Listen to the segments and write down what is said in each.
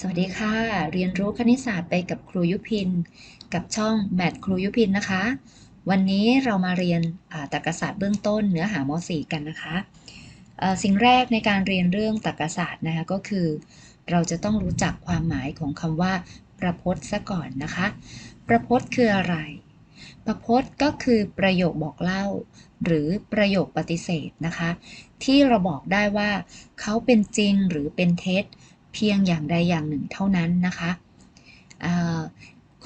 สวัสดีค่ะ เรียนรู้คณิตศาสตร์ไปกับครูยุพิน กับช่องแมทครูยุพินนะคะ วันนี้เรามาเรียนตรรกศาสตร์เบื้องต้นเนื้อหาม .4 กันนะคะ สิ่งแรกในการเรียนเรื่องตรรกศาสตร์นะคะก็คือ เราจะต้องรู้จักความหมายของคำว่า ประพจน์ซะก่อนนะคะ ประพจน์คืออะไร ประพจน์ก็คือประโยคบอกเล่า หรือประโยคปฏิเสธนะคะ ที่เราบอกได้ว่า เขาเป็นจริงหรือเป็นเท็จ เพียงอย่างใดอย่างหนึ่งเท่านั้นนะคะ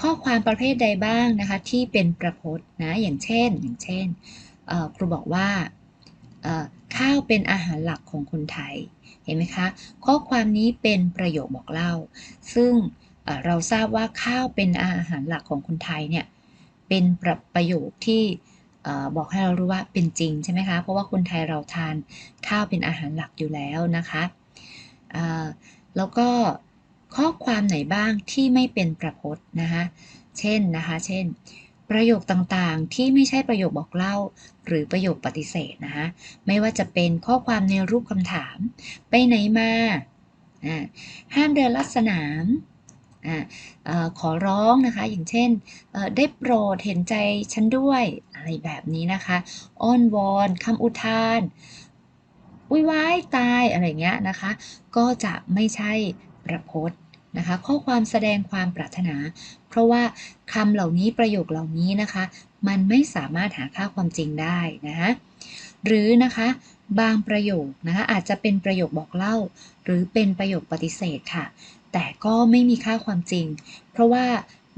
ข้อความประเภทใดบ้างนะคะที่เป็นประพจน์นะอย่างเช่นอย่างเช่นครูบอกว่าข้าวเป็นอาหารหลักของคนไทยเห็นไหมคะข้อความนี้เป็นประโยคบอกเล่า ซึ่งเราทราบว่าข้าวเป็นอาหารหลักของคนไทยเนี่ยเป็นประประโยคที่บอกให้เรารู้ว่าเป็นจริงใช่ไหมคะเพราะว่าคนไทยเราทานข้าวเป็นอาหารหลักอยู่แล้วนะคะ แล้วก็ข้อความไหนบ้างที่ไม่เป็นประพจน์นะคะเช่นนะคะ เช่น ประโยคต่างๆ ที่ไม่ใช่ประโยคบอกเล่า หรือประโยคปฏิเสธนะคะไม่ว่าจะเป็นข้อความในรูปคำถาม ไปไหนมาห้ามเดินลัดสนามออขอร้องนะคะ อย่างเช่น ได้โปรดเห็นใจฉันด้วย อะไรแบบนี้นะคะ อ้อนวอนคำอุทาน อุ้ยว้ายตายอะไรเงี้ยนะคะ ก็จะไม่ใช่ประพจน์นะคะข้อความแสดงความปรารถนา เพราะว่าคำเหล่านี้ประโยคเหล่านี้นะคะ มันไม่สามารถหาค่าความจริงได้นะคะหรือนะคะบางประโยคนะคะอาจจะเป็นประโยคบอกเล่า หรือเป็นประโยคปฏิเสธค่ะ แต่ก็ไม่มีค่าความจริง เพราะว่า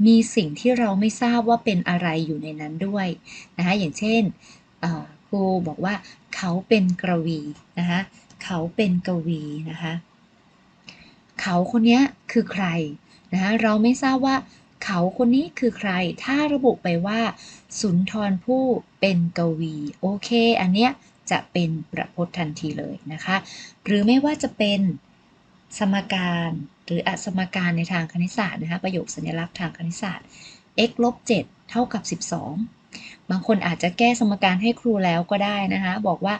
มีสิ่งที่เราไม่ทราบว่าเป็นอะไรอยู่ในนั้นด้วยนะคะอย่างเช่นครูบอกว่า เขาเป็นกวีนะคะเขาเป็นกวีนะคะเขาคนนี้คือใครนะคะเราไม่ทราบว่าเขาคนนี้คือใคร ถ้าระบุไปว่า สุนทรผู้เป็นกวี โอเค อันเนี้ยจะเป็นประพจน์ทันทีเลยนะคะ หรือไม่ว่าจะเป็นสมการหรืออสมการในทางคณิตศาสตร์นะคะประโยคสัญลักษณ์ทางคณิตศาสตร์ x ลบ7เท่ากับ 12 บางคนอาจจะแก้สมการให้ครูแล้วก็ได้นะคะ บอกว่า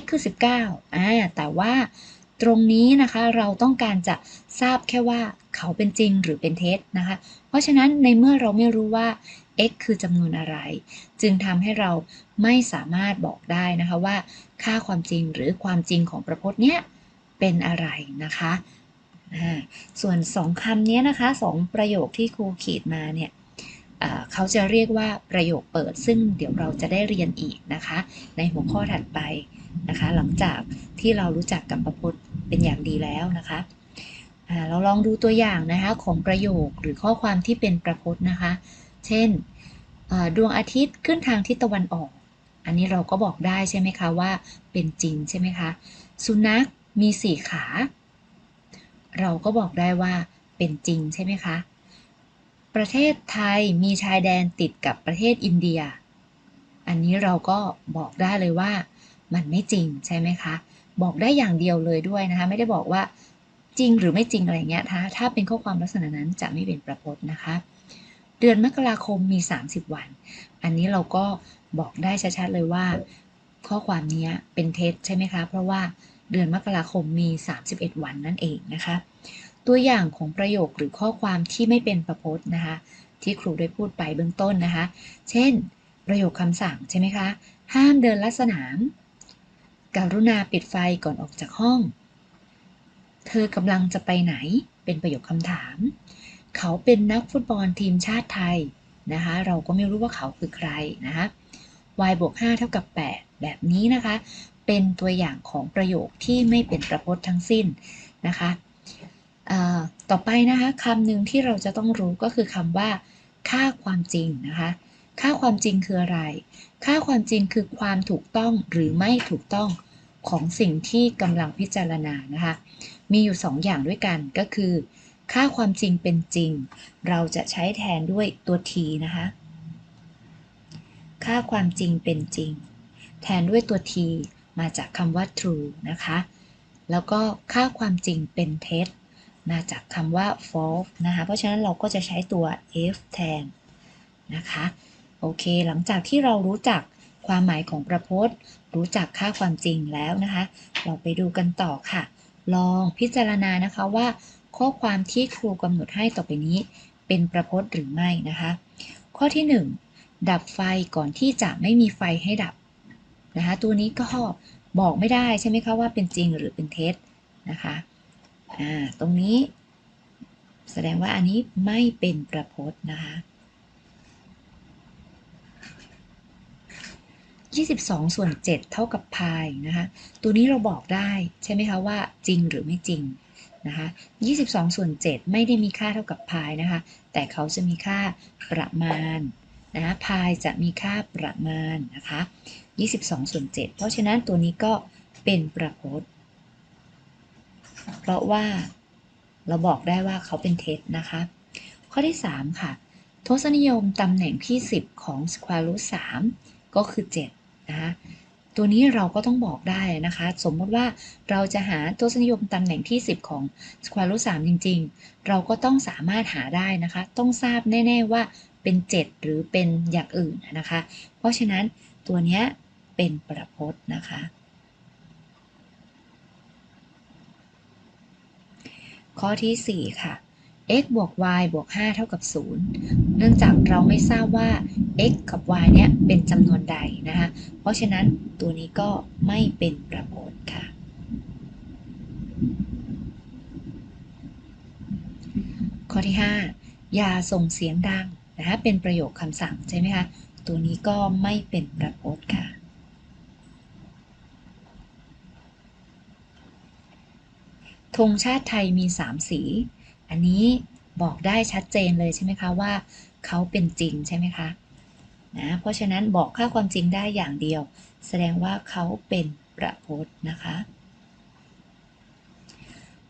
x คือ 19อ่าแต่ว่าตรงนี้นะคะเราต้องการจะทราบแค่ว่าเขาเป็นจริงหรือเป็นเท็จนะคะ เพราะฉะนั้นในเมื่อเราไม่รู้ว่า x คือจำนวนอะไร จึงทำให้เราไม่สามารถบอกได้นะคะว่า ค่าความจริงหรือความจริงของประพจน์เนี้ยเป็นอะไรนะคะ ส่วนสองคำนี้นะคะสองประโยคที่ครูขีดมาเนี่ย เขาจะเรียกว่าประโยคเปิด ซึ่งเดี๋ยวเราจะได้เรียนอีกนะคะ ในหัวข้อถัดไปนะคะ หลังจากที่เรารู้จักกับประพจน์เป็นอย่างดีแล้วนะคะเราลองดูตัวอย่างนะคะของประโยคหรือข้อความที่เป็นประพจน์นะคะ เช่นดวงอาทิตย์ขึ้นทางทิศตะวันออก อันนี้เราก็บอกได้ใช่ไหมคะว่าเป็นจริงใช่ไหมคะ สุนัขมีสี่ขา เราก็บอกได้ว่าเป็นจริงใช่ไหมคะ ประเทศไทยมีชายแดนติดกับประเทศอินเดีย อันนี้เราก็บอกได้เลยว่า มันไม่จริงใช่ไหมคะ บอกได้อย่างเดียวเลยด้วยนะคะ ไม่ได้บอกว่าจริงหรือไม่จริงอะไรเงี้ยถ้าถ้าเป็นข้อความลักษณะนั้นจะไม่เป็นประพจน์นะคะ เดือนมกราคมมี 30 วัน อันนี้เราก็บอกได้ชัดๆเลยว่า ข้อความนี้เป็นเท็จใช่ไหมคะ เพราะว่าเดือนมกราคมมี 31 วันนั่นเองนะคะ ตัวอย่างของประโยคหรือข้อความที่ไม่เป็นประพจน์นะคะ ที่ครูได้พูดไปเบื้องต้นนะคะ เช่น ประโยคคำสั่งใช่ไหมคะ ห้ามเดินลัดสนาม กรุณาปิดไฟก่อนออกจากห้อง เธอกำลังจะไปไหน เป็นประโยคคำถาม เขาเป็นนักฟุตบอลทีมชาติไทยนะคะ เราก็ไม่รู้ว่าเขาคือใครนะคะ y บวก5เท่ากับ 8 แบบนี้นะคะ เป็นตัวอย่างของประโยคที่ไม่เป็นประพจน์ทั้งสิ้นนะคะ ต่อไปนะคะคำหนึ่งที่เราจะต้องรู้ก็คือคำว่า ค่าความจริงนะคะ ค่าความจริงคืออะไร ค่าความจริงคือความถูกต้องหรือไม่ถูกต้องของสิ่งที่กำลังพิจารณานะคะ มีอยู่2ออย่างด้วยกันก็คือ ค่าความจริงเป็นจริง เราจะใช้แทนด้วยตัว t นะคะ ค่าความจริงเป็นจริง แทนด้วยตัว t มาจากคำว่า true นะคะ แล้วก็ค่าความจริงเป็นเท็จ มาจากคำว่า false นะคะ เพราะฉะนั้นเราก็จะใช้ตัว f แทนนะคะ โอเค หลังจากที่เรารู้จักความหมายของประพจน์ รู้จักค่าความจริงแล้วนะคะ เราไปดูกันต่อค่ะ ลองพิจารณานะคะว่าข้อความที่ครูกำหนดให้ต่อไปนี้ เป็นประพจน์หรือไม่นะคะ ข้อที่ 1 ดับไฟก่อนที่จะไม่มีไฟให้ดับนะคะ ตัวนี้ก็บอกไม่ได้ใช่ไหมคะว่าเป็นจริงหรือเป็นเท็จนะคะ อ่าตรงนี้ แสดงว่าอันนี้ไม่เป็นประพจน์นะคะ22 ส่วน 7 เท่ากับพายนะคะ ตัวนี้เราบอกได้ใช่ไหมคะว่าจริงหรือไม่จริงนะคะ22 ส่วน 7 ไม่ได้มีค่าเท่ากับพายนะคะ แต่เขาจะมีค่าประมาณนะพายจะมีค่าประมาณนะคะ22 ส่วน 7 เพราะฉะนั้นตัวนี้ก็เป็นประพจน์ เพราะว่าเราบอกได้ว่าเขาเป็นเท็จนะคะ ข้อที่ 3 ค่ะ ทศนิยมตำแหน่งที่ 10 ของ square root 3ก็คือ7นะคะตัวนี้เราก็ต้องบอกได้นะคะ สมมติว่าเราจะหาทศนิยมตำแหน่งที่ 10 ของ square root 3จริง ๆ เราก็ต้องสามารถหาได้นะคะ ต้องทราบแน่ๆว่าเป็น 7 หรือเป็นอย่างอื่นนะคะ เพราะฉะนั้นตัวนี้เป็นประพจน์นะคะ ข้อที่ 4 ค่ะ x บวก y บวก 5 เท่ากับ 0 เนื่องจากเราไม่ทราบว่า x กับ y เนี่ยเป็นจำนวนใดนะคะ เพราะฉะนั้นตัวนี้ก็ไม่เป็นประพจน์ค่ะ ข้อที่ 5 อย่าส่งเสียงดังนะคะ เป็นประโยคคำสั่งใช่ไหมคะ ตัวนี้ก็ไม่เป็นประพจน์ค่ะ ธงชาติไทยมี 3 สี อันนี้บอกได้ชัดเจนเลยใช่ไหมคะว่าเขาเป็นจริงใช่ไหมคะนะเพราะฉะนั้นบอกค่าความจริงได้อย่างเดียว แสดงว่าเขาเป็นประพจน์นะคะ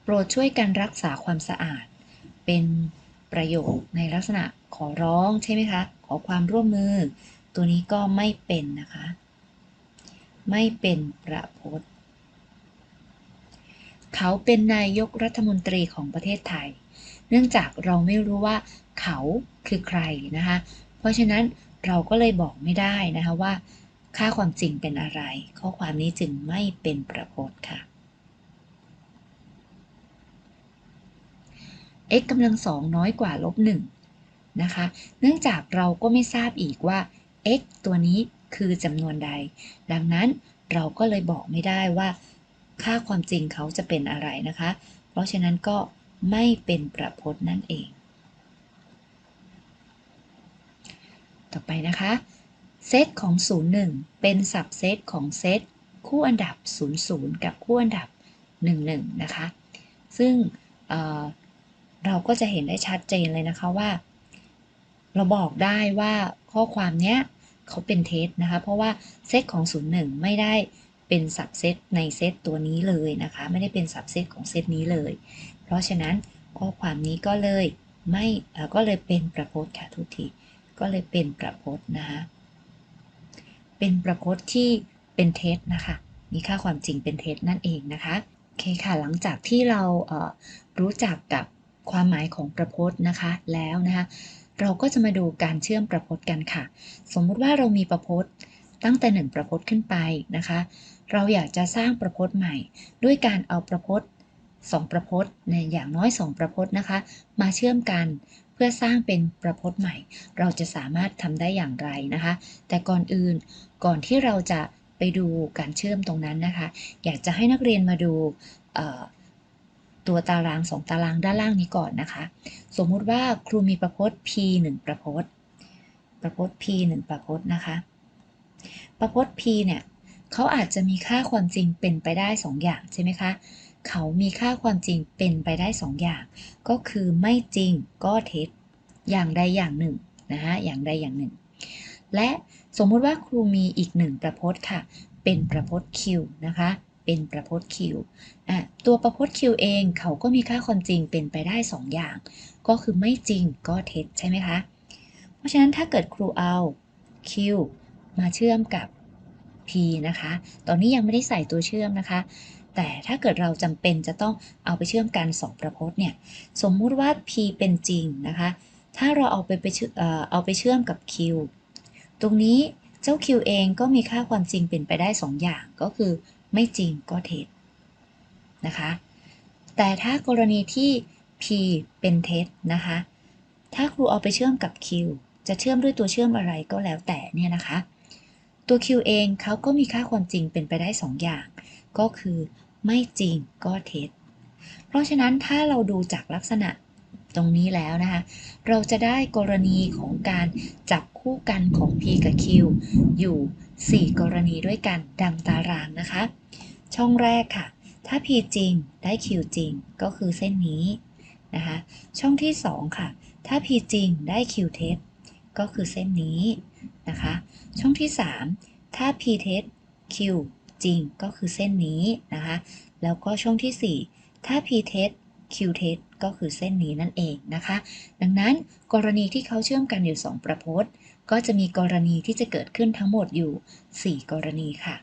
โปรดช่วยกันรักษาความสะอาด เป็นประโยคในลักษณะขอร้องใช่ไหมคะ ขอความร่วมมือ ตัวนี้ก็ไม่เป็นนะคะ ไม่เป็นประพจน์ เขาเป็นนายกรัฐมนตรีของประเทศไทย เนื่องจากเราไม่รู้ว่าเขาคือใครนะคะ เพราะฉะนั้นเราก็เลยบอกไม่ได้นะคะว่า ค่าความจริงเป็นอะไร ข้อความนี้จึงไม่เป็นประพจน์ค่ะ x กำลังสองน้อยกว่าลบหนึ่งนะคะ เนื่องจากเราก็ไม่ทราบอีกว่า x ตัวนี้คือจำนวนใด ดังนั้นเราก็เลยบอกไม่ได้ว่า ค่าความจริงเขาจะเป็นอะไรนะคะ เพราะฉะนั้นก็ไม่เป็นประพจน์นั่นเอง ต่อไปนะคะ เซตของ 01 เป็นสับเซตของเซตคู่อันดับ 00 กับคู่อันดับ 11 นะคะ ซึ่งเเราก็จะเห็นได้ชัดเจนเลยนะคะว่า เราบอกได้ว่าข้อความเนี้ยเขาเป็นเท็จนะคะ เพราะว่าเซตของ 01 ไม่ได้ เป็นสับเซตในเซตตัวนี้เลยนะคะ ไม่ได้เป็นสับเซตของเซตนี้เลย เพราะฉะนั้นข้อความนี้ก็เลยไม่ก็เลยเป็นประพจน์ค่ะทุกทีก็เลยเป็นประพจน์นะคะเป็นประพจน์ที่เป็นเท็จนะคะ มีค่าความจริงเป็นเท็จนั่นเองนะคะโอเคค่ะหลังจากที่เราเรู้จักกับความหมายของประพจน์นะคะแล้วนะคะเราก็จะมาดูการเชื่อมประพจน์กันค่ะ สมมุติว่าเรามีประพจน์ตั้งแต่หนึ่งประพจน์ขึ้นไปนะคะ เราอยากจะสร้างประพจน์ใหม่ ด้วยการเอาประพจน์สองประพจน์ในอย่างน้อยสองประพจน์นะคะ มาเชื่อมกันเพื่อสร้างเป็นประพจน์ใหม่ เราจะสามารถทำได้อย่างไรนะคะ แต่ก่อนอื่นก่อนที่เราจะไปดูการเชื่อมตรงนั้นนะคะ อยากจะให้นักเรียนมาดูตัวตาราง2ตารางด้านล่างนี้ก่อนนะคะ สมมุติว่าครูมีประพจน์ p 1ประพจน์ ประพจน์ p 1ประพจน์นะคะ ประพจน์ p เนี่ย เขาอาจจะมีค่าความจริงเป็นไปได้2อย่างใช่ไหมคะ เขามีค่าความจริงเป็นไปได้2อย่าง ก็คือไม่จริงก็เท็จอย่างใดอย่างหนึ่งนะคะอย่างใดอย่างหนึ่ง และสมมุติว่าครูมีอีกหนึ่งประพจน์ค่ะ เป็นประพจน์ q นะคะ เป็นประพจน์ Q อะตัวประพจน์ Q เองเขาก็มีค่าความจริงเป็นไปได้ 2อย่าง ก็คือไม่จริงก็เท็จใช่ไหมคะ เพราะฉะนั้นถ้าเกิดครูเอา Q มาเชื่อมกับ P นะคะ ตอนนี้ยังไม่ได้ใส่ตัวเชื่อมนะคะ แต่ถ้าเกิดเราจำเป็นจะต้องเอาไปเชื่อมกัน2ประพจน์เนี่ย สมมุติว่า P เป็นจริงนะคะ ถ้าเราเอาไปไปเอาไปเชื่อมกับ Q ตรงนี้เจ้า Q เองก็มีค่าความจริงเป็นไปได้ 2 อย่างก็คือไม่จริงก็เท็จนะคะ แต่ถ้ากรณีที่ p เป็นเท็จนะคะ ถ้าครูเอาไปเชื่อมกับ q จะเชื่อมด้วยตัวเชื่อมอะไรก็แล้วแต่เนี่ยนะคะ ตัว q เองเขาก็มีค่าความจริงเป็นไปได้2อย่าง ก็คือไม่จริงก็เท็จ เพราะฉะนั้นถ้าเราดูจากลักษณะตรงนี้แล้วนะคะ เราจะได้กรณีของการจับคู่กันของ p กับ q อยู่ 4 กรณีด้วยกันดังตารางนะคะ ช่องแรกค่ะ ถ้า p จริงได้ q จริงก็คือเส้นนี้นะคะ ช่องที่ 2 ค่ะ ถ้า p จริงได้ q เท็จก็คือเส้นนี้ นะคะ ช่องที่ 3 ถ้า p เท็จ q จริงก็คือเส้นนี้นะคะ แล้วก็ช่องที่ 4 ถ้า p เท็จ q เท็จก็คือเส้นนี้นั่นเองนะคะ ดังนั้นกรณีที่เขาเชื่อมกันอยู่ 2 ประพจน์ ก็จะมีกรณีที่จะเกิดขึ้นทั้งหมดอยู่ 4 กรณีค่ะ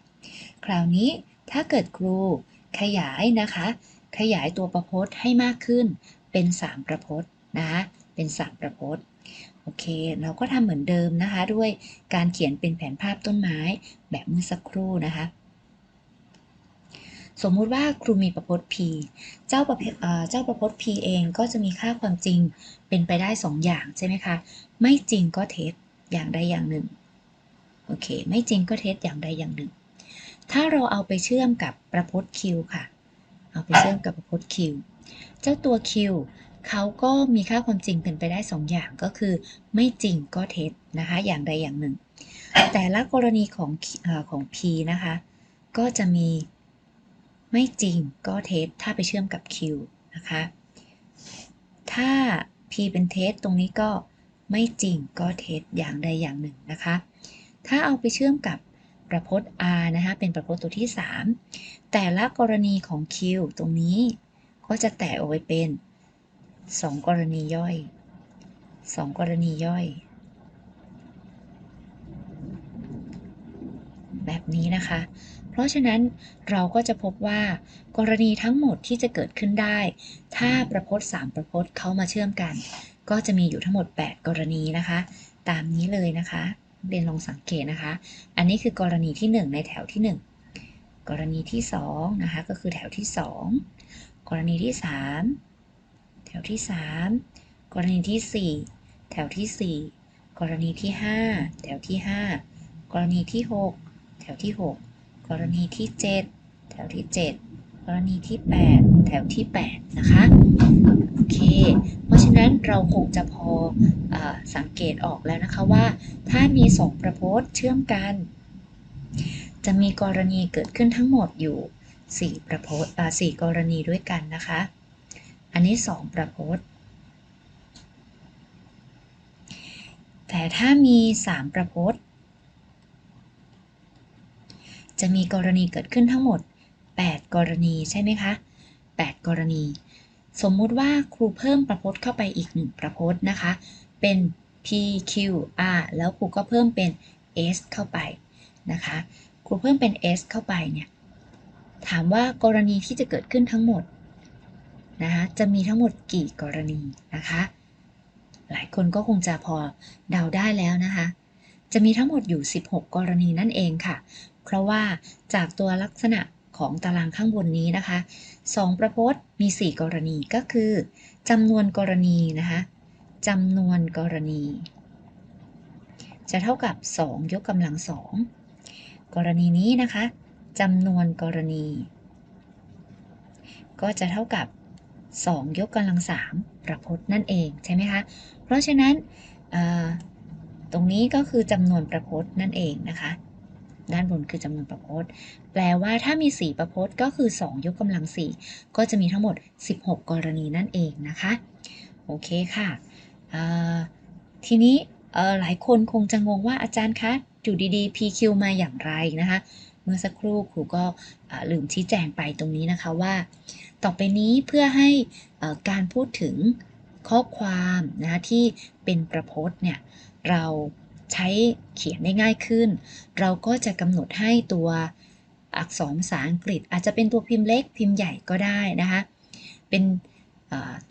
คราวนี้ถ้าเกิดครูขยายนะคะ ขยายตัวประพจน์ให้มากขึ้นเป็น 3 ประพจน์นะคะเป็น 3 ประพจน์ โอเค เราก็ทำเหมือนเดิมนะคะ ด้วยการเขียนเป็นแผนภาพต้นไม้แบบเมื่อสักครู่นะคะ สมมุติว่าครูมีประพจน์ p เจ้าประเจ้าประพจน์ p เองก็จะมีค่าความจริงเป็นไปได้ 2 อย่างใช่ไหมคะ ไม่จริงก็เท็จอย่างใดอย่างหนึ่ง โอเค ไม่จริงก็เท็จอย่างใดอย่างหนึ่ง ถ้าเราเอาไปเชื่อมกับประพจน์ q ค่ะ เอาไปเชื่อมกับประพจน์ q เจ้าตัว q เขาก็มีค่าความจริงเป็นไปได้2ออย่างก็คือ ไม่จริงก็เท็จนะคะ อย่างใดอย่างหนึ่ง แต่ละกรณีของอของ p นะคะ ก็จะมีไม่จริงก็เท็จถ้าไปเชื่อมกับ q นะคะ ถ้า p เป็นเท็จตรงนี้ก็ไม่จริงก็เท็จอย่างใดอย่างหนึ่งนะคะ ถ้าเอาไปเชื่อมกับประพจน์ r นะคะ เป็นประพจน์ตัวที่ 3 แต่ละกรณีของ q ตรงนี้ก็จะแตกออกไปเป็น 2กรณีย่อย2กรณีย่อย แบบนี้นะคะ เพราะฉะนั้นเราก็จะพบว่ากรณีทั้งหมดที่จะเกิดขึ้นได้ ถ้าประพจน์3ประพจน์เข้ามาเชื่อมกัน ก็จะมีอยู่ทั้งหมด 8 กรณีนะคะ ตามนี้เลยนะคะเรียนลองสังเกตนะคะ อันนี้คือกรณีที่ 1 ในแถวที่ 1 กรณีที่ 2 นะคะ ก็คือแถวที่ 2 กรณีที่ 3 ถวที่ 3 กรณีที่ 4 แถวที่ 4 กรณีที่ 5 แถวที่ 5 กรณีที่ 6 แถวที่ 6 กรณีที่ 7 แถวที่ 7 กรณีที่ 8 แถวที่ 8 นะคะโอเค เพราะฉะนั้นเราคงจะพออสังเกตออกแล้วนะคะว่า ถ้ามี2ประพจน์เชื่อมกัน จะมีกรณีเกิดขึ้นทั้งหมดอยู่ 4 ประพจน์สี่กรณีด้วยกันนะคะ อันนี้ 2 ประพจน์ แต่ถ้ามี 3 ประพจน์ จะมีกรณีเกิดขึ้นทั้งหมด 8 กรณีใช่ไหมคะ 8 กรณี สมมุติว่าครูเพิ่มประพจน์เข้าไปอีก 1 ประพจน์นะคะ เป็น p q r แล้วครูก็เพิ่มเป็น s เข้าไปนะคะ ครูเพิ่มเป็น s เข้าไปเนี่ย ถามว่ากรณีที่จะเกิดขึ้นทั้งหมด นะคะจะมีทั้งหมดกี่กรณีนะคะ หลายคนก็คงจะพอเดาได้แล้วนะคะ จะมีทั้งหมดอยู่ 16 กรณีนั่นเองค่ะ เพราะว่าจากตัวลักษณะของตารางข้างบนนี้นะคะ2ประพจน์มี 4 กรณีก็คือจำนวนกรณีนะคะจำนวนกรณี จะเท่ากับ 2 ยกกำลัง 2 กรณีนี้นะคะจำนวนกรณี ก็จะเท่ากับ 2 ยกกำลัง3ประพจน์นั่นเองใช่ไหมคะ เพราะฉะนั้นตรงนี้ก็คือจำนวนประพจน์นั่นเองนะคะ ด้านบนคือจำนวนประพจน์ แปลว่าถ้ามี 4 ประพจน์ก็คือ 2 ยกกำลัง 4 ก็จะมีทั้งหมด 16 กรณีนั่นเองนะคะ โอเคค่ะ ทีนี้หลายคนคงจะงงว่าอาจารย์คะอยู่ดีๆ PQ มาอย่างไรนะคะ เมื่อสักครู่ครูก็ลืมชี้แจงไปตรงนี้นะคะว่า ต่อไปนี้เพื่อให้การพูดถึงข้อความนะคะที่เป็นประพจน์เนี่ยเราใช้เขียนได้ง่ายขึ้น เราก็จะกำหนดให้ตัวอักษรภาษาอังกฤษ อาจจะเป็นตัวพิมพ์เล็กพิมพ์ใหญ่ก็ได้นะคะเป็น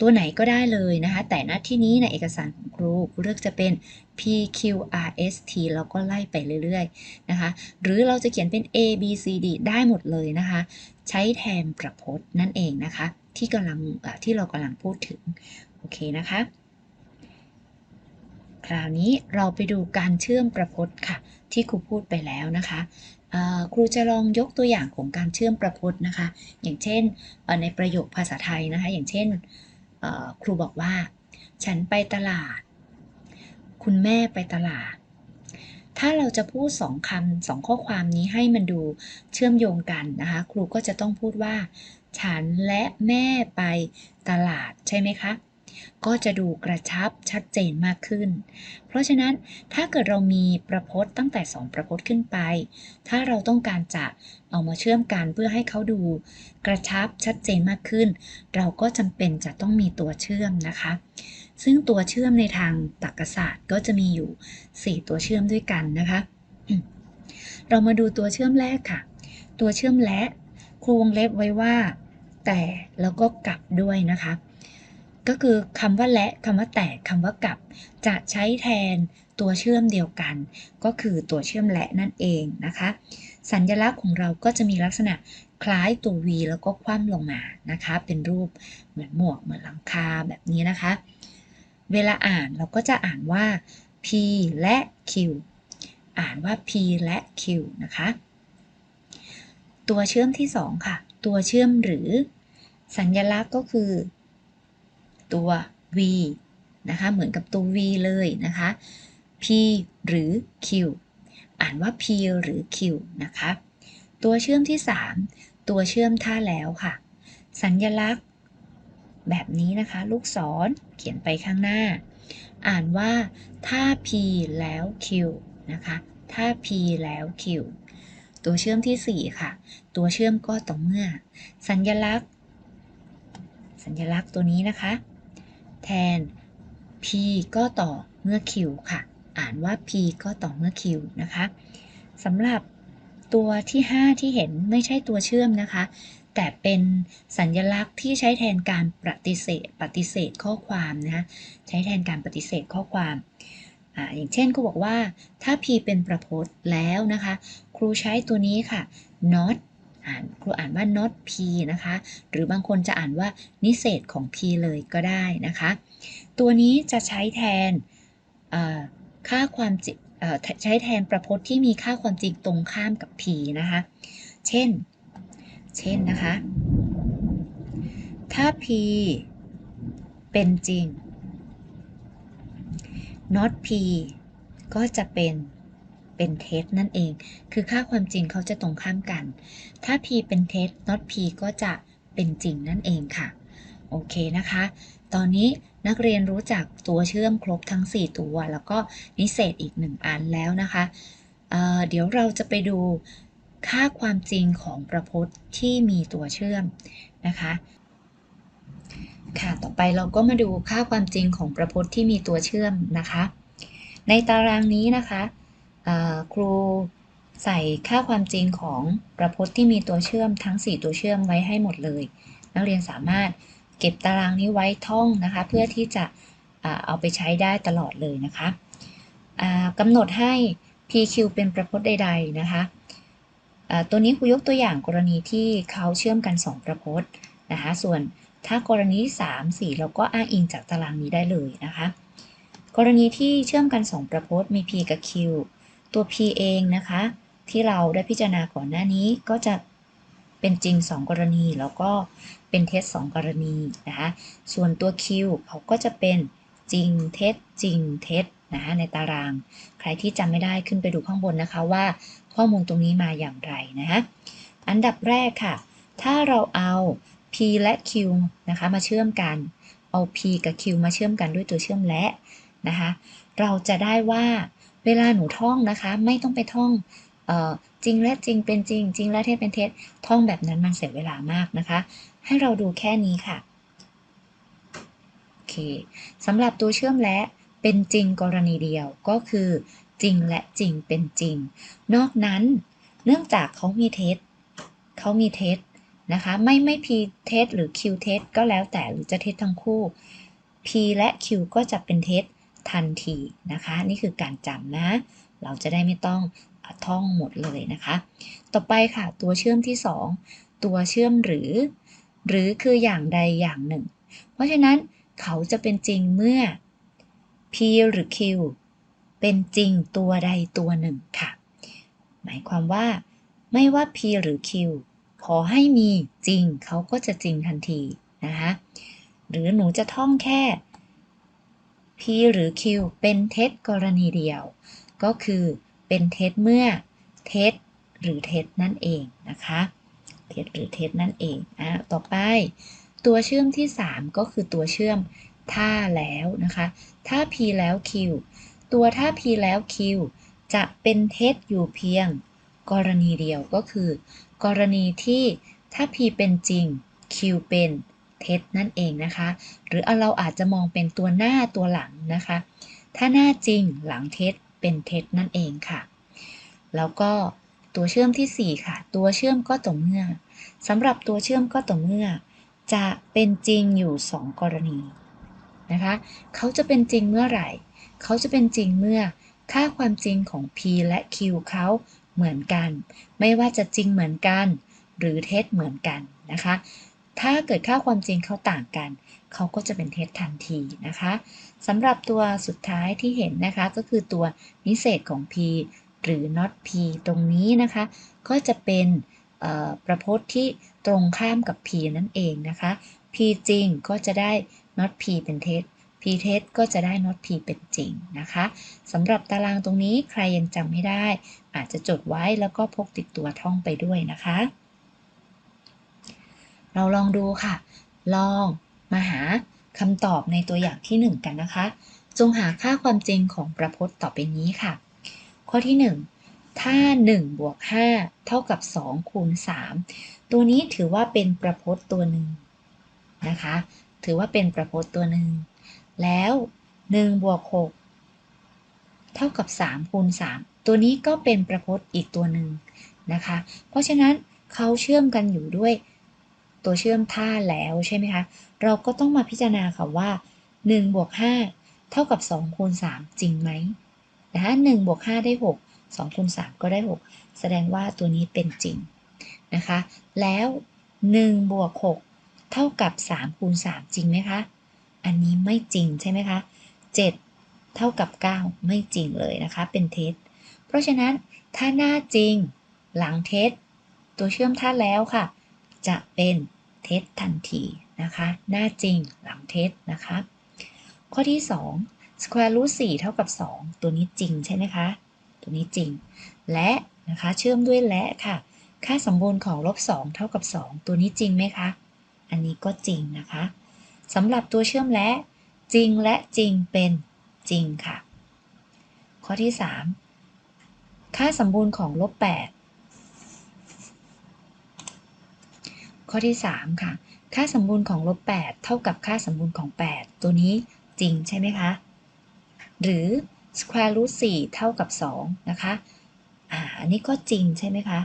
ตัวไหนก็ได้เลยนะคะ แต่ณที่นี้ในเอกสารของครูครูเลือกจะเป็น P Q R S T แล้วก็ไล่ไปเรื่อยๆนะคะ หรือเราจะเขียนเป็น A B C D ได้หมดเลยนะคะ ใช้แทนประพจน์นั่นเองนะคะ ที่กำลังที่เรากำลังพูดถึง โอเคนะคะ คราวนี้เราไปดูการเชื่อมประพจน์ค่ะ ที่ครูพูดไปแล้วนะคะ ครูจะลองยกตัวอย่างของการเชื่อมประพจน์นะคะ อย่างเช่นในประโยคภาษาไทยนะคะ อย่างเช่นครูบอกว่า ฉันไปตลาด คุณแม่ไปตลาด ถ้าเราจะพูดสองคำสองข้อความนี้ให้มันดูเชื่อมโยงกันนะคะ ครูก็จะต้องพูดว่า ฉันและแม่ไปตลาดใช่ไหมคะ ก็จะดูกระชับชัดเจนมากขึ้น เพราะฉะนั้นถ้าเกิดเรามีประพจน์ตั้งแต่ 2 ประพจน์ขึ้นไป ถ้าเราต้องการจะเอามาเชื่อมกันเพื่อให้เขาดู กระชับชัดเจนมากขึ้น เราก็จำเป็นจะต้องมีตัวเชื่อมนะคะ ซึ่งตัวเชื่อมในทางตรรกศาสตร์ก็จะมีอยู่ 4 ตัวเชื่อมด้วยกันนะคะ เรามาดูตัวเชื่อมแรกค่ะ ตัวเชื่อมและครูวงเล็บไว้ว่า แต่แล้วก็กลับด้วยนะคะ ก็คือคำว่าและคำว่าแต่คำว่ากับ จะใช้แทนตัวเชื่อมเดียวกัน ก็คือตัวเชื่อมและนั่นเองนะคะ สัญลักษณ์ของเราก็จะมีลักษณะคล้ายตัว V แล้วก็คว่ำลงมานะคะ เป็นรูปเหมือนหมวกเหมือนหลังคาแบบนี้นะคะ เวลาอ่านเราก็จะอ่านว่า P และ Q อ่านว่า P และ Q นะคะ ตัวเชื่อมที่ 2 ค่ะ ตัวเชื่อมหรือ สัญลักษณ์ก็คือ ตัว V นะคะ เหมือนกับตัว V เลยนะคะ P หรือ Q อ่านว่า P หรือ Q นะคะ ตัวเชื่อมที่ 3 ตัวเชื่อมท่าแล้วค่ะ สัญลักษณ์ แบบนี้นะคะ ลูกศรเขียนไปข้างหน้า อ่านว่าท่า P แล้ว Q นะคะท่า P แล้ว Q ตัวเชื่อมที่ 4 ค่ะ ตัวเชื่อมก็ต่อเมื่อ สัญลักษณ์ สัญลักษณ์ตัวนี้นะคะ แทน P ก็ต่อเมื่อ Q ค่ะ อ่านว่า P ก็ต่อเมื่อ Q นะคะสำหรับตัวที่ 5 ที่เห็นไม่ใช่ตัวเชื่อมนะคะ แต่เป็นสัญลักษณ์ที่ใช้แทนการปฏิเสธ ปฏิเสธข้อความนะคะใช้แทนการปฏิเสธข้อความออย่างเช่นครูบอกว่าถ้า P เป็นประพจน์แล้วนะคะ ครูใช้ตัวนี้ค่ะ not อ่านครูอ่านว่า not p นะคะ หรือบางคนจะอ่านว่านิเศษของ p เลยก็ได้นะคะ ตัวนี้จะใช้แทนค่าความจริงใช้แทนประพจน์ที่มีค่าความจริงตรงข้ามกับ p นะคะ เช่น เช่นนะคะ ถ้า p เป็นจริง not p ก็จะเป็น เป็นเท็จนั่นเอง คือค่าความจริงเขาจะตรงข้ามกัน ถ้า p เป็นเท็จ not p ก็จะเป็นจริงนั่นเองค่ะ โอเคนะคะ ตอนนี้นักเรียนรู้จักตัวเชื่อมครบทั้ง 4 ตัว แล้วก็นิเศษอีก 1 อันแล้วนะคะเเดี๋ยวเราจะไปดูค่าความจริงของประพจน์ที่มีตัวเชื่อมนะคะ ค่ะ ต่อไปเราก็มาดูค่าความจริงของประพจน์ที่มีตัวเชื่อมนะคะ ในตารางนี้นะคะ ครูใส่ค่าความจริงของประพจน์ที่มีตัวเชื่อมทั้ง 4 ตัวเชื่อมไว้ให้หมดเลย นักเรียนสามารถเก็บตารางนี้ไว้ท่องนะคะ เพื่อที่จะเอาไปใช้ได้ตลอดเลยนะคะกำหนดให้ PQ เป็นประพจน์ใด ๆ นะคะตัวนี้ครูยกตัวอย่างกรณีที่เขาเชื่อมกัน 2 ประพจน์นะคะ ส่วนถ้ากรณี 3 4 เราก็อ้างอิงจากตารางนี้ได้เลยนะคะ กรณีที่เชื่อมกัน 2 ประพจน์มี P กับ Q ตัว P เองนะคะ ที่เราได้พิจารณาก่อนหน้านี้ก็จะเป็นจริง 2 กรณีแล้วก็เป็นเท็จ2กรณีนะคะส่วนตัว Q เขาก็จะเป็นจริงเท็จจริงเท็จนะคะในตาราง ใครที่จำไม่ได้ขึ้นไปดูข้างบนนะคะว่าข้อมูลตรงนี้มาอย่างไรนะคะอันดับแรกค่ะ ถ้าเราเอา P และ Q นะคะมาเชื่อมกันเอา P กับ Q มาเชื่อมกันด้วยตัวเชื่อมและนะคะเราจะได้ว่า เวลาหนูท่องนะคะ ไม่ต้องไปท่องออจริงและจริงเป็นจริง จริงและเท็จเป็นเท็จท่องแบบนั้นมันเสียเวลามากนะคะ ให้เราดูแค่นี้ค่ะโอเคสำหรับตัวเชื่อมและเป็นจริงกรณีเดียวก็คือ จริงและจริงเป็นจริง นอกนั้นเนื่องจากเขามีเท็จเขามีเท็จนะคะ ไม่ไม่ p เท็จหรือ q เท็จก็แล้วแต่หรือจะเท็จทั้งคู่ p และ q ก็จะเป็นเท็จ ทันทีนะคะ นี่คือการจำนะ เราจะได้ไม่ต้องท่องหมดเลยนะคะ ต่อไปค่ะตัวเชื่อมที่ 2 ตัวเชื่อมหรือ หรือคืออย่างใดอย่างหนึ่ง เพราะฉะนั้นเขาจะเป็นจริงเมื่อ P หรือ Q เป็นจริงตัวใดตัวหนึ่งค่ะ หมายความว่า ไม่ว่า P หรือ Q ขอให้มีจริงเขาก็จะจริงทันทีนะคะ หรือหนูจะท่องแค่ P หรือ Q เป็นเท็จกรณีเดียว ก็คือเป็นเท็จเมื่อเท็จหรือเท็จนั่นเองนะคะเท็จหรือเท็จนั่นเองอะต่อไป ตัวเชื่อมที่ 3 ก็คือตัวเชื่อมถ้าแล้วนะคะถ้า P แล้ว Q ตัวถ้า P แล้ว Q จะเป็นเท็จอยู่เพียงกรณีเดียวก็คือ กรณีที่ถ้า P เป็นจริง Q เป็น เท็จนั่นเองนะคะ หรือเราอาจจะมองเป็นตัวหน้าตัวหลังนะคะ ถ้าหน้าจริงหลังเท็จเป็นเท็จนั่นเองค่ะ แล้วก็ตัวเชื่อมที่ 4 ค่ะ ตัวเชื่อมก็ต่อเมื่อสำหรับตัวเชื่อมก็ต่อเมื่อ จะเป็นจริงอยู่ 2 กรณีนะคะเขาจะเป็นจริงเมื่อไหร่ เขาจะเป็นจริงเมื่อค่าความจริงของ p และ q เขาเหมือนกัน ไม่ว่าจะจริงเหมือนกัน หรือเท็จเหมือนกันนะคะ ถ้าเกิดค่าความจริงเขาต่างกัน เขาก็จะเป็นเท็จทันทีนะคะสำหรับตัวสุดท้ายที่เห็นนะคะก็คือตัวนิเศษของ p หรือ not p ตรงนี้นะคะ ก็จะเป็นประพจน์ที่ตรงข้ามกับ p นั่นเองนะคะ p จริงก็จะได้ not p เป็นเท็จ p เท็จก็จะได้ not p เป็นจริงนะคะสำหรับตารางตรงนี้ใครยังจำไม่ได้ อาจจะจดไว้แล้วก็พกติดตัวท่องไปด้วยนะคะ เราลองดูค่ะ ลองมาหาคำตอบในตัวอย่างที่ 1 กันนะคะ จงหาค่าความจริงของประพจน์ต่อไปนี้ค่ะ ข้อที่ 1 ถ้า1บวก5เท่ากับ 2 คูณ 3 ตัวนี้ถือว่าเป็นประพจน์ตัวหนึ่งนะคะ ถือว่าเป็นประพจน์ตัวหนึ่ง แล้ว1บวก6เท่ากับ 3 คูณ 3 ตัวนี้ก็เป็นประพจน์อีกตัวหนึ่งนะคะ เพราะฉะนั้นเขาเชื่อมกันอยู่ด้วย ตัวเชื่อมท่าแล้วใช่ไหมคะ เราก็ต้องมาพิจารณาค่ะว่า1บวก5เท่ากับ2คูณ3จริงไหมนะคะ1บวก5ได้ 6 2คูณ3ก็ได้ 6 แสดงว่าตัวนี้เป็นจริงนะคะ แล้ว1บวก6เท่ากับ3คูณ3จริงไหมคะ อันนี้ไม่จริงใช่ไหมคะ7 เท่ากับ 9 ไม่จริงเลยนะคะ เป็นเท็จ เพราะฉะนั้นถ้าหน้าจริงหลังเท็จตัวเชื่อมท่าแล้วค่ะ จะเป็นเท็จทันทีนะคะ หน้าจริงหลังเท็จนะคะ ข้อที่ 2 square root 4เท่ากับ 2 ตัวนี้จริงใช่ไหมคะ ตัวนี้จริง และนะคะเชื่อมด้วยและค่ะ ค่าสมบูรณ์ของลบ 2 เท่ากับ 2 ตัวนี้จริงไหมคะ อันนี้ก็จริงนะคะสำหรับตัวเชื่อมและจริงและจริงเป็นจริงค่ะ ข้อที่ 3 ค่าสมบูรณ์ของลบ 8 ข้อที่ 3 ค่ะ ค่าสมบูรณ์ของลบ8เท่ากับค่าสมบูรณ์ของ 8 ตัวนี้จริงใช่ไหมคะ หรือ square root 4 เท่ากับ 2 นะคะอ่าอันนี้ก็จริงใช่ไหมคะ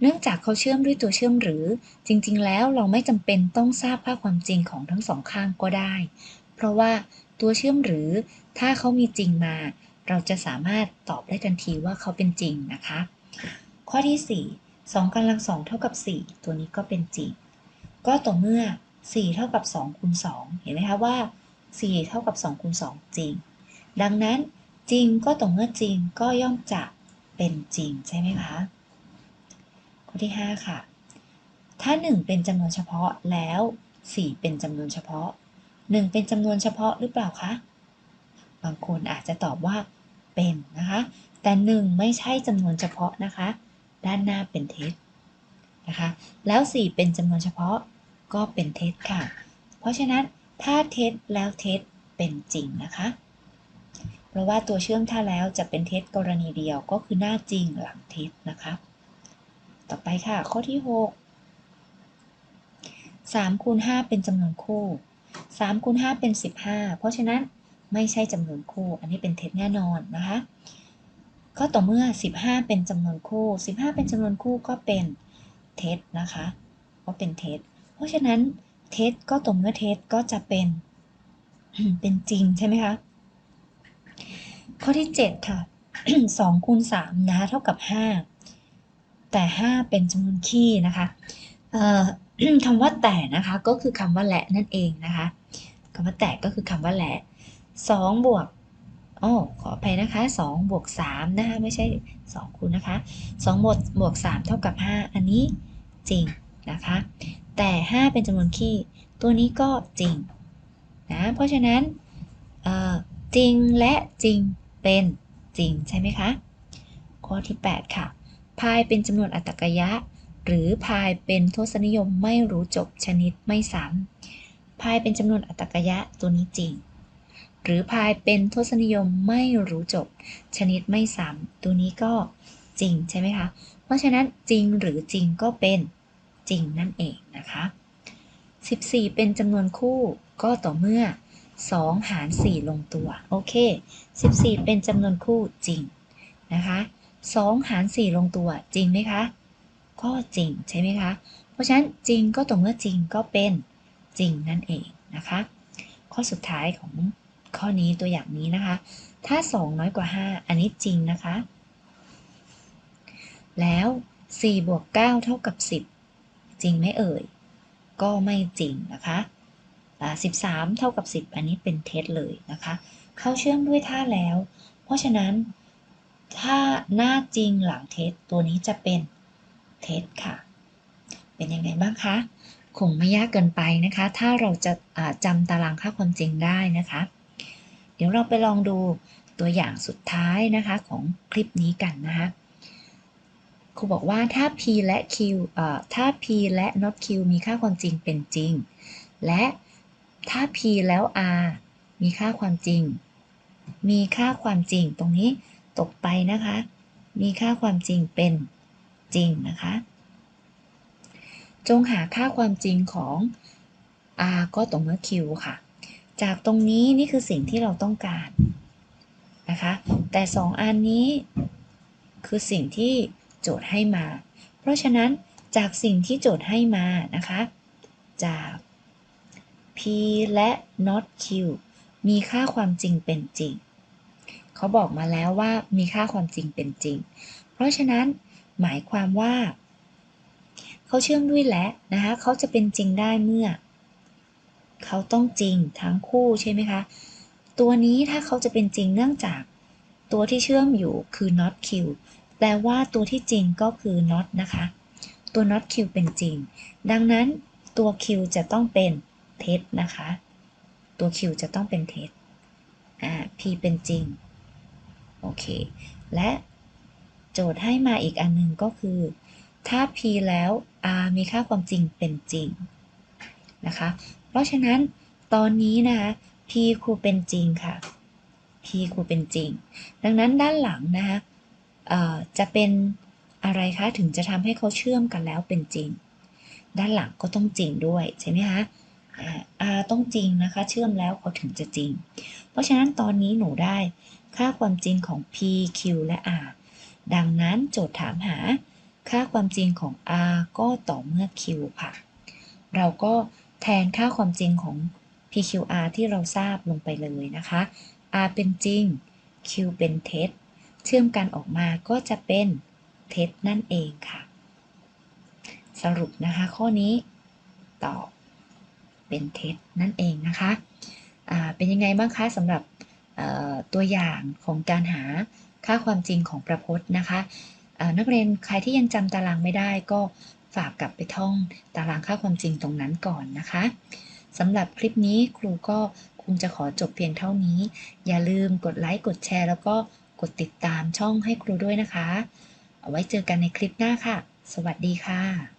เนื่องจากเขาเชื่อมด้วยตัวเชื่อมหรือ จริง ๆ แล้วเราไม่จำเป็นต้องทราบค่าความจริงของทั้งสองข้างก็ได้ เพราะว่าตัวเชื่อมหรือถ้าเขามีจริงมา เราจะสามารถตอบได้ทันทีว่าเขาเป็นจริงนะคะ ข้อที่ 4 2กำลัง2เท่ากับ 4 ตัวนี้ก็เป็นจริง ก็ต่อเมื่อ 4 เท่ากับ2คูณ2เห็นไหมคะว่า 4 เท่ากับ2คูณ2จริง ดังนั้นจริงก็ต่อเมื่อจริงก็ย่อมจะเป็นจริงใช่ไหมคะ ข้อที่ 5 ค่ะ ถ้า 1 เป็นจำนวนเฉพาะแล้ว 4 เป็นจำนวนเฉพาะ 1 เป็นจำนวนเฉพาะหรือเปล่าคะ บางคนอาจจะตอบว่าเป็นนะคะ แต่ 1 ไม่ใช่จำนวนเฉพาะนะคะ ด้านหน้าเป็นเท็จนะคะแล้ว 4 เป็นจำนวนเฉพาะก็เป็นเท็จค่ะ เพราะฉะนั้นถ้าเท็จแล้วเท็จเป็นจริงนะคะ เพราะว่าตัวเชื่อมถ้าแล้วจะเป็นเท็จกรณีเดียวก็คือหน้าจริงหลังเท็จนะคะ ต่อไปค่ะ ข้อที่ 6 3คูณ5เป็นจำนวนคู่3คูณ5เป็น 15 เพราะฉะนั้นไม่ใช่จำนวนคู่ อันนี้เป็นเท็จแน่นอนนะคะ ก็ต่อเมื่อ 15 เป็นจำนวนคู่ 15 เป็นจำนวนคู่ก็เป็นเท็จนะคะ ก็เป็นเท็จ เพราะฉะนั้นเท็จก็ต่อเมื่อเท็จก็จะเป็นเป็นจริงใช่ไหมคะ ข้อที่ 7 ค่ะ 2คูณ3นะคะเท่ากับ 5 แต่ 5 เป็นจำนวนคี่นะคะคำว่าแต่นะคะก็คือคำว่าและนั่นเองนะคะคำว่าแต่ก็คือคำว่าและสองบวก อ๋อขออภัยนะคะสองบวกสามนะคะไม่ใช่สองคูณนะคะสองบวกบวกสามเท่ากับห้าอันนี้จริงนะคะ แต่ห้าเป็นจำนวนคี่ ตัวนี้ก็จริงนะเพราะฉะนั้นจริงและจริงเป็นจริงใช่ไหมคะข้อที่ 8 ค่ะ พายเป็นจำนวนอัตกยะ หรือพายเป็นทศนิยมไม่รู้จบชนิดไม่ซ้ำพายเป็นจำนวนอัตกยะตัวนี้จริง หรือพายเป็นทศนิยมไม่รู้จบ ชนิดไม่ซ้ำตัวนี้ก็จริงใช่ไหมคะ เพราะฉะนั้นจริงหรือจริงก็เป็นจริงนั่นเองนะคะ 14 เป็นจำนวนคู่ก็ต่อเมื่อ 2 หาร 4 ลงตัว โอเค 14 เป็นจำนวนคู่จริงนะคะ2หาร 4 ลงตัวจริงไหมคะ ก็จริงใช่ไหมคะ เพราะฉะนั้นจริงก็ต่อเมื่อจริงก็เป็นจริงนั่นเองนะคะ ข้อสุดท้ายของ ข้อนี้ตัวอย่างนี้นะคะ ถ้า 2 น้อยกว่า 5 อันนี้จริงนะคะ แล้ว4บวก9เท่ากับ 10 จริงไหมเอ่ย ก็ไม่จริงนะคะ13 เท่ากับ 10 อันนี้เป็นเท็จเลยนะคะ เข้าเชื่อมด้วยท่าแล้ว เพราะฉะนั้นถ้าหน้าจริงหลังเท็จตัวนี้จะเป็นเท็จค่ะ เป็นยังไงบ้างคะคงไม่ยากเกินไปนะคะ ถ้าเราจะจำตารางค่าความจริงได้นะคะ ดี๋ยวเราไปลองดูตัวอย่างสุดท้ายนะคะของคลิปนี้กันนะคะครูบอกว่าถ้า p และ q ถ้า p และ not q มีค่าความจริงเป็นจริง และถ้า p แล้ว r มีค่าความจริง มีค่าความจริงตรงนี้ตกไปนะคะ มีค่าความจริงเป็นจริงนะคะ จงหาค่าความจริงของ r ก็ตรงเมื่อ q ค่ะ จากตรงนี้นี่คือสิ่งที่เราต้องการนะคะ แต่2อันนี้คือสิ่งที่โจทย์ให้มา เพราะฉะนั้นจากสิ่งที่โจทย์ให้มานะคะ จาก p และ not q มีค่าความจริงเป็นจริง เขาบอกมาแล้วว่ามีค่าความจริงเป็นจริง เพราะฉะนั้นหมายความว่า เขาเชื่อมด้วยและนะคะ เขาจะเป็นจริงได้เมื่อ เขาต้องจริงทั้งคู่ใช่ไหมคะ ตัวนี้ถ้าเขาจะเป็นจริงเนื่องจากตัวที่เชื่อมอยู่คือ not q แปลว่าตัวที่จริงก็คือ not นะคะ ตัว not q เป็นจริง ดังนั้นตัว q จะต้องเป็นเท็จนะคะ ตัว q จะต้องเป็นเท็จอ่า p เป็นจริง โอเค และโจทย์ให้มาอีกอันหนึ่งก็คือ ถ้า p แล้ว r มีค่าความจริงเป็นจริงนะคะ เพราะฉะนั้นตอนนี้นะคะ p ครูเป็นจริงค่ะ p ครูเป็นจริง ดังนั้นด้านหลังนะคะจะเป็นอะไรคะถึงจะทำให้เขาเชื่อมกันแล้วเป็นจริง ด้านหลังก็ต้องจริงด้วยใช่ไหมคะ r ต้องจริงนะคะ เชื่อมแล้วเขาถึงจะจริง เพราะฉะนั้นตอนนี้หนูได้ค่าความจริงของ p q และ r ดังนั้นโจทย์ถามหาค่าความจริงของ r ก็ต่อเมื่อ q ค่ะ เราก็ แทนค่าความจริงของ pqr ที่เราทราบลงไปเลยนะคะ r เป็นจริง q เป็นเท็จ เชื่อมกันออกมาก็จะเป็นเท็จนั่นเองค่ะ สรุปนะคะข้อนี้ตอบเป็นเท็จนั่นเองนะคะะเป็นยังไงบ้างคะสำหรับตัวอย่างของการหาค่าความจริงของประพจน์นะคะ นักเรียนใครที่ยังจำตารางไม่ได้ก็ ฝากกลับไปท่องตารางค่าความจริงตรงนั้นก่อนนะคะสำหรับคลิปนี้ครูก็คงจะขอจบเพียงเท่านี้ อย่าลืมกดไลค์กดแชร์ แล้วก็กดติดตามช่องให้ครูด้วยนะคะ เอาไว้เจอกันในคลิปหน้าค่ะ สวัสดีค่ะ